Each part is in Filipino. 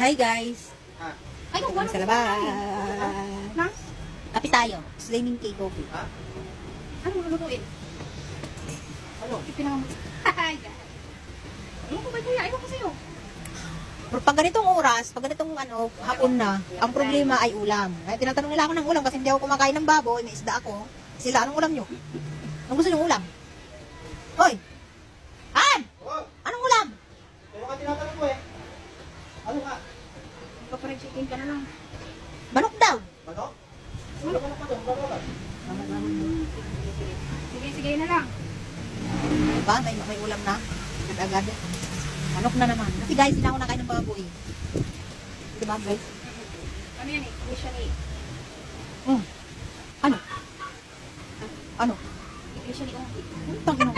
Hi guys! Ay, kung sa labas! Na? Kape tayo. Flaming cake coffee. Ano mo lulutuin? Ano? Ipinang... Ay, Ano ko ba kuya? Ayaw ko sa'yo. Pero pag ganitong oras, pag ganitong ano, hapon na, ang problema ay ulam. Kaya tinatanong nila ako ng ulam kasi hindi ako kumakain ng baboy, may isda ako. Sila, anong ulam nyo? Anong gusto nyo ulam? Hoy! Han! Oh, Anong ulam? pero ka tinatanong ko eh. Ano ka? Paparag chicken ka na lang. Manok daw! Ano? Ano ka na pa doon? Ano ka? Sige, sige na lang. Diba? May, may ulam na. Agad-agad. Manok na naman. Kasi guys, hindi na ako nakain ng baboy. Diba guys? Ano yan eh? Iglesia ni... Hmm. Ano? Ano? Iglesia ni Ongki. Ano?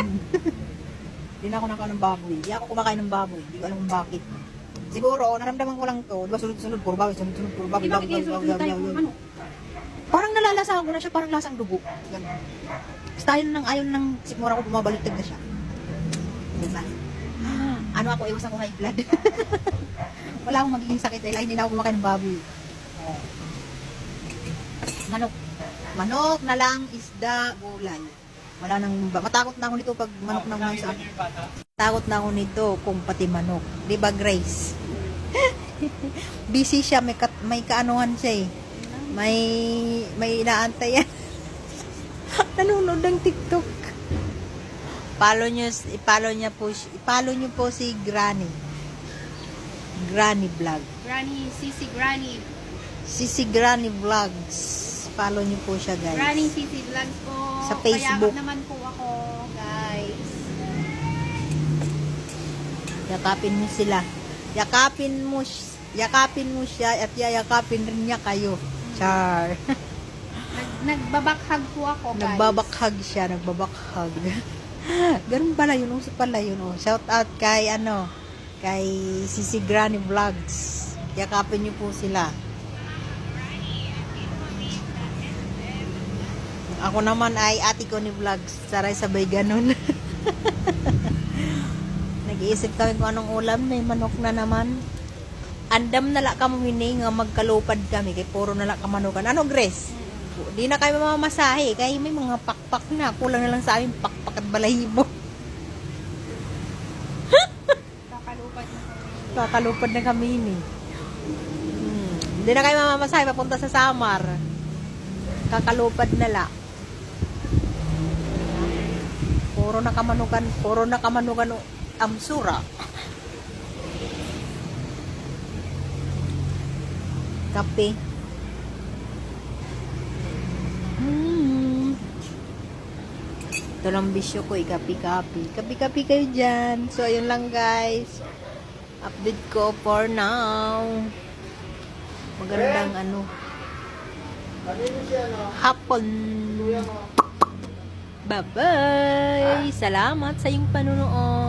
Hindi na ako nakain ng baboy. Hindi ako kumakain ng baboy. Hindi ko alam kung bakit. Siguro, naramdaman ko lang to. Diba sunod-sunod, puro baboy, sunod-sunod, puro Di susunod tayo baboy, kung baboy. ano? Parang nalalasahan ko na siya, parang lasang dugo. Ganun. Style ng ayaw ng sikmura ko, bumabaliktad na siya. Diba? Ano ako, iwas ako high blood. Wala akong magiging sakit dahil ay hindi na ako kumakain ng baboy. Manok. Manok na lang, isda, gulay. Wala nang, ba- matakot na ako nito pag manok na mga sa Takot na ako nito kung pati manok. Di ba, Grace? Busy siya, may, kat, may kaanuhan siya eh. May, may inaantay yan. Nanonood ng TikTok. Follow nyo, i-follow niya po, i-follow nyo po si Granny. Granny Vlog. Granny, Sisi Granny. Sisi Granny Vlogs. Follow nyo po siya, guys. Granny Sisi Vlogs po. Sa Facebook. Kaya naman po ako, guys. Yakapin mo sila. Yakapin mo, yakapin mo siya at yayakapin rin niya kayo. Char. Nag, nagbabakhag po ako, guys. Nagbabakhag siya, nagbabakhag. Ganun pala yun, uso pala yun. Oh. Shout out kay ano, kay Sisi Granny Vlogs. Yakapin niyo po sila. Ako naman ay ate ko ni Vlogs. Saray sabay ganun. Nag-iisip kami kung anong ulam. May manok na naman. Andam na la kami nga magkalupad kami. Kay puro na la kamanukan. Ano, Grace? Di na kayo mamamasahe. Kaya may mga pakpak na. Kulang na lang sa amin pakpak at balahibo. Kakalupad na kami. Kakalupad na kami ni. Hmm. Hindi na kayo mamamasahe. Papunta sa Samar. Kakalupad na la. Puro na kamanukan. Puro na kamanukan amsura. Kape. Hmm. Ito bisyo ko, ikapi-kapi. Kapi-kapi kayo dyan. So, ayun lang guys. Update ko for now. Magandang ano, hapon. Bye-bye! Salamat sa iyong panunood.